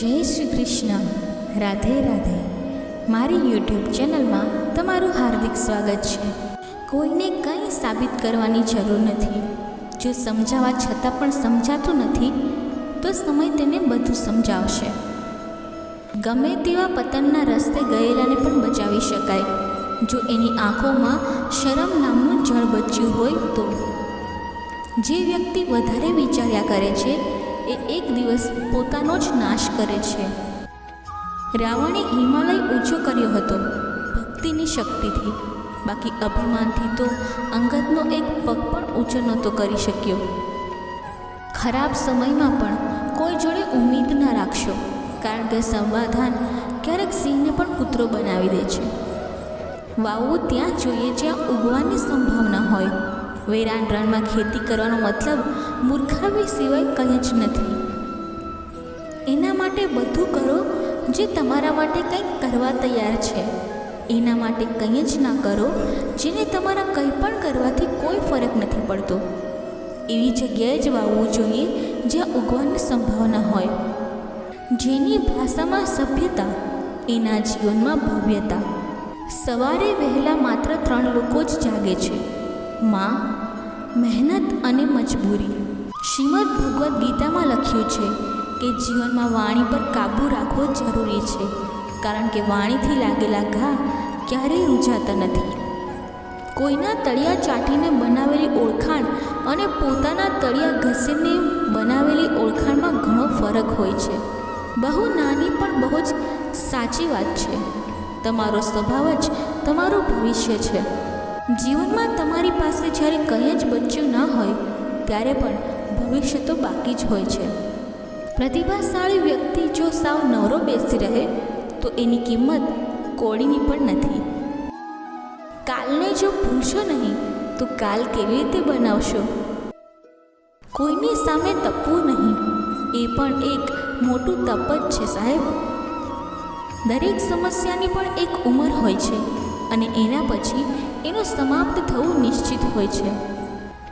જય શ્રી કૃષ્ણ. રાધે રાધે. મારી યુટ્યુબ ચેનલમાં તમારું હાર્દિક સ્વાગત છે. કોઈને કંઈ સાબિત કરવાની જરૂર નથી. જો સમજાવવા છતાં પણ સમજાતું નથી, તો સમય તેને બધું સમજાવશે. ગમે તેવા પતનના રસ્તે ગયેલાને પણ બચાવી શકાય. જો એની આંખોમાં શરમ નામનું જળ બચ્યું હોય તો. જે વ્યક્તિ વધારે વિચાર્યા કરે છે એ એક દિવસ પોતાનો જ નાશ કરે છે. રાવણે હિમાલય ઊંચો કર્યો હતો, ભક્તિની શક્તિથી. બાકી અભિમાનથી તો અંગતનો એક પગ પણ ઊંચો નહોતો કરી શક્યો. ખરાબ સમયમાં પણ કોઈ જોડે ઉમેદ ના રાખશો, કારણ કે સમાધાન ક્યારેક સિંહને પણ કૂતરો બનાવી દે છે. વાવવું ત્યાં જોઈએ જ્યાં ઉગવાની સંભાવના હોય. વેરાન રણમાં ખેતી કરવાનો મતલબ મૂર્ખાવી સિવાય કંઈ જ નથી. એના માટે બધું કરો જે તમારા માટે કંઈક કરવા તૈયાર છે. એના માટે કંઈ જ ના કરો જેને તમારા કંઈ પણ કરવાથી કોઈ ફરક નથી પડતો. એવી જગ્યાએ જ વાવવું જોઈએ જ્યાં ઉગવાની સંભાવના હોય. જેની ભાષામાં સભ્યતા, એના જીવનમાં ભવ્યતા. સવારે વહેલા માત્ર ત્રણ લોકો જ જાગે છે. માં મહેનત અને મજબૂરી. શ્રીમદ ભગવદ્ ગીતામાં લખ્યું છે કે જીવનમાં વાણી પર કાબૂ રાખવો જરૂરી છે, કારણ કે વાણીથી લાગેલા ઘા ક્યારેય રૂજાતા નથી. કોઈના તળિયા ચાટીને બનાવેલી ઓળખાણ અને પોતાના તળિયા ઘસીને બનાવેલી ઓળખાણમાં ઘણો ફરક હોય છે. બહુ નાની પણ બહુ જ સાચી વાત છે. તમારો સ્વભાવ જ તમારું ભવિષ્ય છે. જીવનમાં તમારી પાસે જ્યારે કંઈ જ બચ્યું ન હોય, ત્યારે પણ ભવિષ્ય તો બાકી જ હોય છે. પ્રતિભાશાળી વ્યક્તિ જો સાવ નવરો બેસી રહે, તો એની કિંમત કોળીની પણ નથી. કાલને જો ભૂલશો નહીં, તો કાલ કેવી રીતે બનાવશો? કોઈની સામે તપવું નહીં, એ પણ એક મોટું તપ જ છે સાહેબ. દરેક સમસ્યાની પણ એક ઉંમર હોય છે. અને એના પછી એનું સમાપ્ત થવું નિશ્ચિત હોય છે.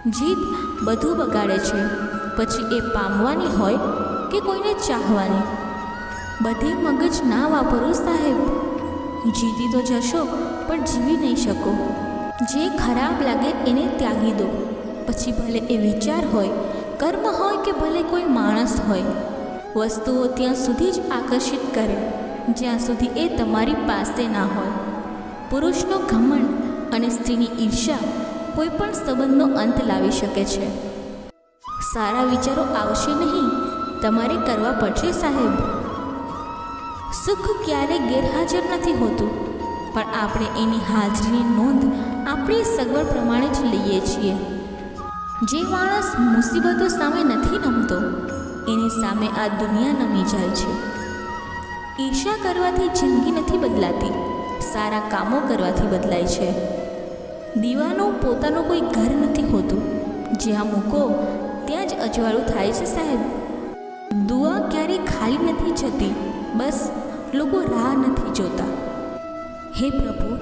જીત બધું બગાડે છે. પછી એ પામવાની હોય કે કોઈને ચાહવાની? બધે મગજ ના વાપરો સાહેબ. જીતી તો જશો, પણ જીવી નહીં શકો. જે ખરાબ લાગે એને ત્યાગી દો. પછી ભલે એ વિચાર હોય, કર્મ હોય કે ભલે કોઈ માણસ હોય, વસ્તુઓ ત્યાં સુધી જ આકર્ષિત કરે, જ્યાં સુધી એ તમારી પાસે ના હોય. પુરુષનો ઘમંડ અને સ્ત્રીની ઈર્ષા કોઈ પણ સંબંધનો અંત લાવી શકે છે. સારા વિચારો આવશે નહીં. તમારે કરવા પડશે સાહેબ. સુખ ક્યારે ગેરહાજર નથી હોતું. પણ આપણે એની હાજરીની નોંધ આપણી સગવડ પ્રમાણે જ લઈએ છીએ. જે માણસ મુસીબતો સામે નથી નમતો, એની સામે આ દુનિયા નમી જાય છે. ઈર્ષા કરવાથી જિંદગી નથી બદલાતી. સારા કામો કરવાથી બદલાય છે. દીવાનું પોતાનું કોઈ ઘર નથી હોતું. જ્યાં મૂકો, ત્યાં જ અજવાળું થાય છે સાહેબ. દુઆ ક્યારેય ખાલી નથી જતી. બસ, લોકો રાહ નથી જોતા. હે પ્રભુ,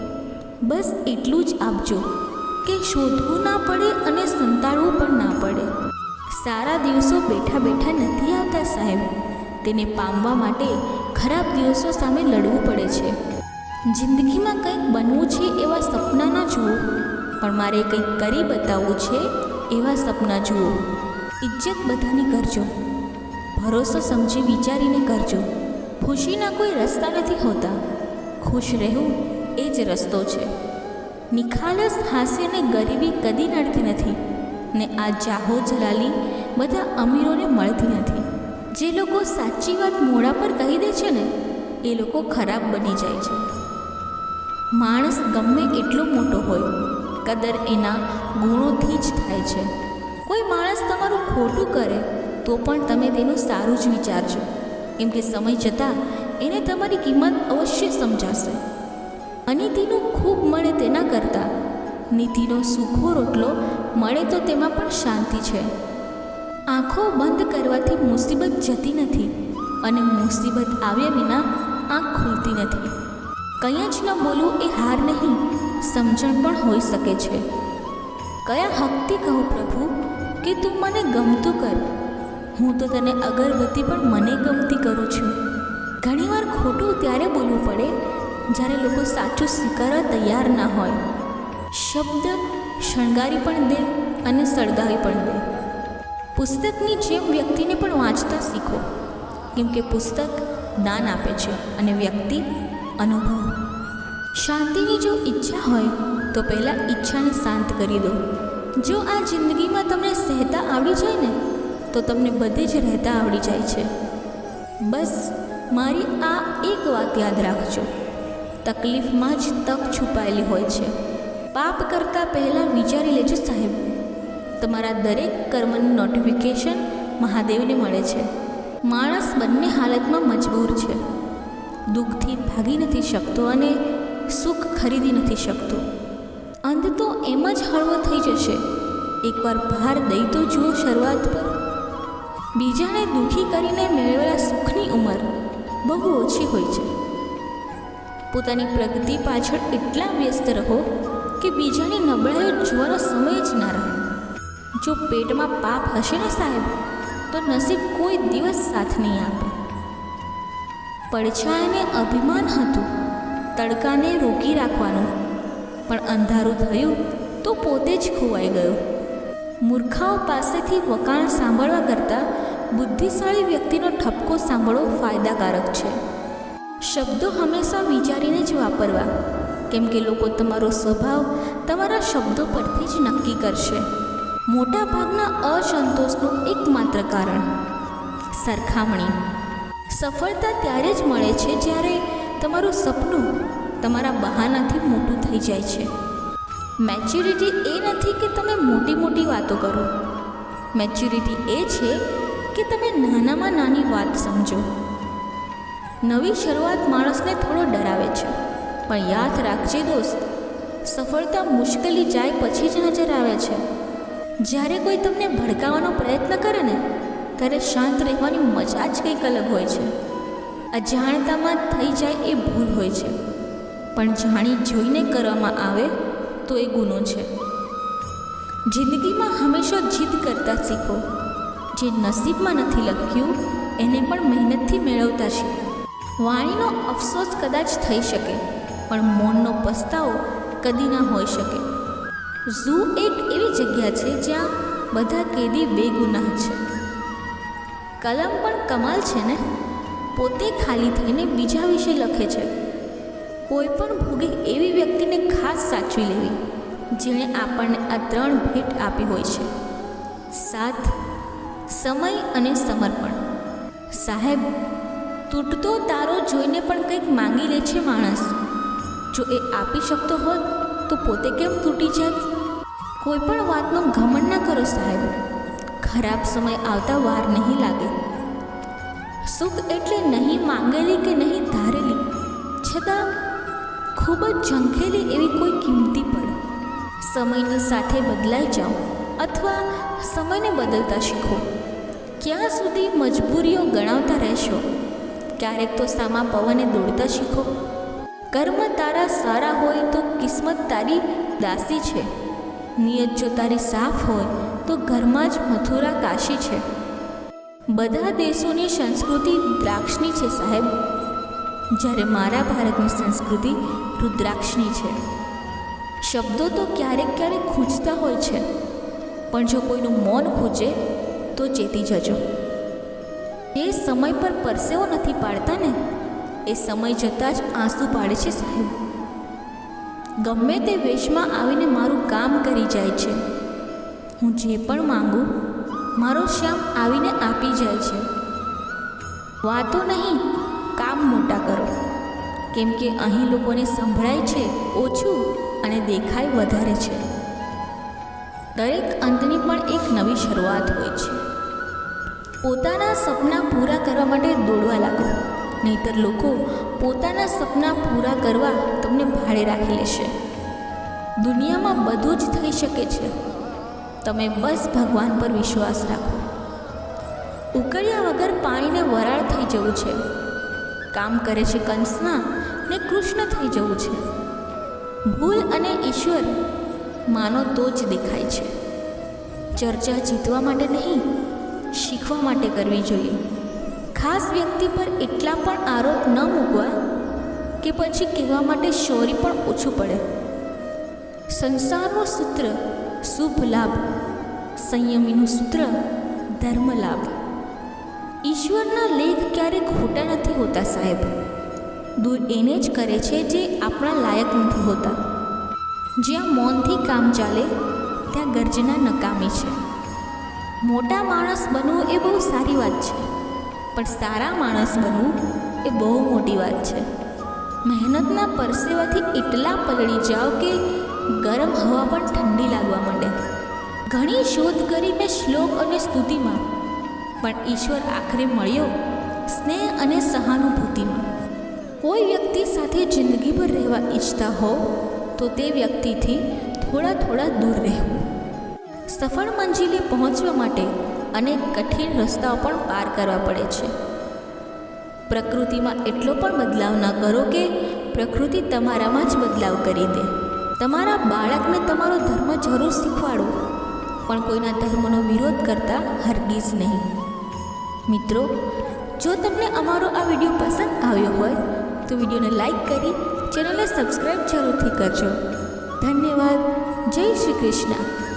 બસ એટલું જ આપજો, કે શોધવું ના પડે અને સંતાડવું પણ ના પડે. સારા દિવસો બેઠા બેઠા નથી આવતા સાહેબ. તેને પામવા માટે ખરાબ દિવસો સામે લડવું પડે છે. જિંદગીમાં કંઈક બનવું છે એવા સપના ના જુઓ. પણ મારે કંઈક કરી બતાવવું છે એવા સપના જુઓ. ઇજ્જત બધાની કરજો. ભરોસો સમજી વિચારીને કરજો. ખુશીના કોઈ રસ્તા નથી હોતા. ખુશ રહેવું એ જ રસ્તો છે. નિખાલસ હાસ્યને ગરીબી કદી નડતી નથી. ને આ જાહો જલાલી બધા અમીરોને મળતી નથી. જે લોકો સાચી વાત મોડા પર કહી દે છે ને, એ લોકો ખરાબ બની જાય છે. માણસ ગમે એટલો મોટો હોય, કદર એના ગુણોથી જ થાય છે. કોઈ માણસ તમારું ખોટું કરે, તો પણ તમે તેનું સારું જ વિચારજો. કેમ કે સમય જતાં એને તમારી કિંમત અવશ્ય સમજાશે. અનીતિનું ખૂબ મળે તેના કરતાં. નીતિનો સૂખો રોટલો મળે તો તેમાં પણ શાંતિ છે. આંખો બંધ કરવાથી મુસીબત જતી નથી અને મુસીબત આવ્યા વિના આંખ ખુલતી નથી. કંઈ જ ન બોલવું એ હાર નહીં, સમજણ પણ હોઈ શકે છે. કયા હકથી કહું પ્રભુ, કે તું મને ગમતું કર? હું તો તને અગરબત્તી પણ મને ગમતી કરું છું. ઘણીવાર ખોટું ત્યારે બોલવું પડે, જ્યારે લોકો સાચું સ્વીકારવા તૈયાર ના હોય. શબ્દ શણગારી પણ દે અને સળગાવી પણ દે. પુસ્તકની જેમ વ્યક્તિને પણ વાંચતા શીખો, કેમ કે પુસ્તક દાન આપે છે અને વ્યક્તિ અનુભવ. શાંતિની જો ઈચ્છા હોય, તો પહેલાં ઈચ્છાને શાંત કરી દો. જો આ જિંદગીમાં તમને સહેતા આવડી જાય ને, તો તમને બધે જ રહેતા આવડી જાય છે. બસ, મારી આ એક વાત યાદ રાખજો. તકલીફમાં જ તક છુપાયેલી હોય છે. પાપ કરતાં પહેલાં વિચારી લેજો સાહેબ. તમારા દરેક કર્મનું નોટિફિકેશન મહાદેવને મળે છે. માણસ બંને હાલતમાં મજબૂર છે. દુઃખથી ભાગી નથી શકતો અને સુખ ખરીદી નથી શકતો. અંત તો એમ જ હળવો થઈ જશે. એકવાર ભાર દઈ તો જુઓ શરૂઆત પર. બીજાને દુઃખી કરીને મેળવેલા સુખની ઉંમર બહુ ઓછી હોય છે. પોતાની પ્રગતિ પાછળ એટલા વ્યસ્ત રહો કે બીજાની નબળાઈઓ જોવાનો સમય જ ના રહે. જો પેટમાં પાપ હશે ને સાહેબ, તો નસીબ કોઈ દિવસ સાથ નહીં આપે. પડછાયાને અભિમાન હતું. તડકાને રોકી રાખવાનું. પણ અંધારું થયું તો પોતે જ ખોવાઈ ગયો. મૂર્ખાઓ પાસેથી વકાણ સાંભળવા કરતાં બુદ્ધિશાળી વ્યક્તિનો ઠપકો સાંભળવો ફાયદાકારક છે. શબ્દો હંમેશા વિચારીને જ વાપરવા. કેમ કે લોકો તમારો સ્વભાવ તમારા શબ્દો પરથી જ નક્કી કરશે. મોટાભાગના અસંતોષનું એકમાત્ર કારણ સરખામણી. સફળતા ત્યારે જ મળે છે જ્યારે તમારું સપનું તમારા બહાનાથી મોટું થઈ જાય છે. મેચ્યુરિટી એ નથી કે તમે મોટી મોટી વાતો કરો. મેચ્યુરિટી એ છે કે તમે નાનામાં નાની વાત સમજો. નવી શરૂઆત માણસને થોડો ડરાવે છે. પણ યાદ રાખજે દોસ્ત, સફળતા મુશ્કેલી જાય પછી જ નજર આવે છે. જ્યારે કોઈ તમને ભડકાવવાનો પ્રયત્ન કરે ને ત્યારે શાંત રહેવાની મજા જ કંઈક અલગ હોય છે. અજાણતામાં થઈ જાય એ ભૂલ હોય છે. પણ જાણી જોઈને કરવામાં આવે તો એ ગુનો છે. જિંદગીમાં હંમેશા જીદ કરતા શીખો. જે નસીબમાં નથી લખ્યું, એને પણ મહેનતથી મેળવતા શીખો. વાણીનો અફસોસ કદાચ થઈ શકે, પણ મૌનનો પસ્તાવો કદી ના હોઈ શકે. ઝૂ એક એવી જગ્યા છે જ્યાં બધા કેદી બેગુનાહ છે. કલમ પણ કમાલ છે ને? પોતે ખાલી થઈને બીજા વિશે લખે છે. કોઈ પણ ભોગે એવી વ્યક્તિને ખાસ સાચવી લેવી, જેણે આપણને આ ત્રણ ભેટ આપી હોય છે. સાથ, સમય અને સમર્પણ. સાહેબ, તૂટતો તારો જોઈને પણ કંઈક માંગી લે છે માણસ. જો એ આપી શકતો હોત તો પોતે કેમ તૂટી જાત? કોઈ પણ વાતનો ઘમંડ ના કરો સાહેબ. ખરાબ સમય આવતા વાર નહીં લાગે. સુખ એટલે નહીં માંગેલી કે નહીં ધારેલી, છતાં ખૂબ જ ઝંખેલી એવી કોઈ કિંમતી પડે સમયની સાથે બદલાઈ જાઓ અથવા સમયને બદલતા શીખો. ક્યાં સુધી મજબૂરીઓ ગણાવતા રહેશો? ક્યારેક તો સામા પવને દોડતા શીખો. કર્મ તારા સારા હોય તો કિસ્મત તારી દાસી છે. નિયત જો તારી સાફ હોય તો ઘરમાં જ મથુરા કાશી છે. બધા દેશોની સંસ્કૃતિ દ્રાક્ષની છે સાહેબ. જ્યારે મારા ભારતની સંસ્કૃતિ રુદ્રાક્ષની છે. શબ્દો તો ક્યારેક ક્યારેક ખૂંચતા હોય છે. પણ જો કોઈનું મૌન ખૂંચે, તો ચેતી જજો. એ સમય પર પરસેવો નથી પાડતા ને? એ સમય જતાં જ આંસુ પાડે છે સાહેબ. ગમે તે વેશમાં આવીને મારું કામ કરી જાય છે. હું જે પણ માગું, મારો શ્યામ આવીને આપી જાય છે. વાતો નહીં, કામ મોટા કરો. કેમ કે અહીં લોકોને સંભળાય છે, ઓછું અને દેખાય વધારે છે. દરેક અંતની પણ એક નવી શરૂઆત હોય છે. પોતાના સપના પૂરા કરવા માટે દોડવા લાગો, નહીતર લોકો પોતાના સપના પૂરા કરવા તમને ભાડે રાખી લેશે. દુનિયામાં બધું જ થઈ શકે છે. તમે બસ ભગવાન પર વિશ્વાસ રાખો. ઉકળ્યા વગર પાણીને વરાળ થઈ જવું છે. કામ કરે છે કંસના ને કૃષ્ણ થઈ જવું છે. ભૂલ અને ઈશ્વર માનો તો જ દેખાય છે. ચર્ચા જીતવા માટે નહીં, શીખવા માટે કરવી જોઈએ. ખાસ વ્યક્તિ પર એટલા પણ આરોપ ન મૂકવા કે પછી કહેવા માટે શૌરી પણ ઓછું પડે. સંસારનું સૂત્ર શુભ લાભ, સંયમીનું સૂત્ર, ધર્મ લાભ. ઈશ્વરના લેખ ક્યારેક ખોટા નથી હોતા સાહેબ. દૂર એને જ કરે છે જે આપણા લાયક નથી હોતા. જ્યાં મૌનથી કામ ચાલે, ત્યાં ગર્જના નકામી છે. મોટા માણસ બનવું એ બહુ સારી વાત છે, પણ સારા માણસ બનવું એ બહુ મોટી વાત છે. મહેનતના પરસેવાથી એટલા પલળી જાઓ કે ગરમ હવા પણ ઠંડી લાગવા માંડે. ઘણી શોધ કરીને શ્લોક અને સ્તુતિમાં. પણ ઈશ્વર આખરે મળ્યો સ્નેહ અને સહાનુભૂતિમાં. કોઈ વ્યક્તિ સાથે જિંદગીભર રહેવા ઈચ્છતા હો, તો તે વ્યક્તિથી થોડા થોડા દૂર રહેવું. સફળ મંજિલે પહોંચવા માટે અનેક કઠિન રસ્તાઓ પણ પાર કરવા પડે છે. પ્રકૃતિમાં એટલો પણ બદલાવ ન કરો કે પ્રકૃતિ તમારામાં જ બદલાવ કરી દે. તમારા બાળકને તમારો ધર્મ જરૂર શીખવાડો, પણ કોઈના ધર્મનો વિરોધ કરતા હરગીજ નહીં. મિત્રો, જો તમને અમારો આ વીડિયો પસંદ આવ્યો હોય, તો વિડીયોને લાઈક કરી ચેનલને સબસ્ક્રાઈબ જરૂરથી કરજો. ધન્યવાદ. જય શ્રી કૃષ્ણ.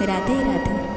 રાધે રાધે.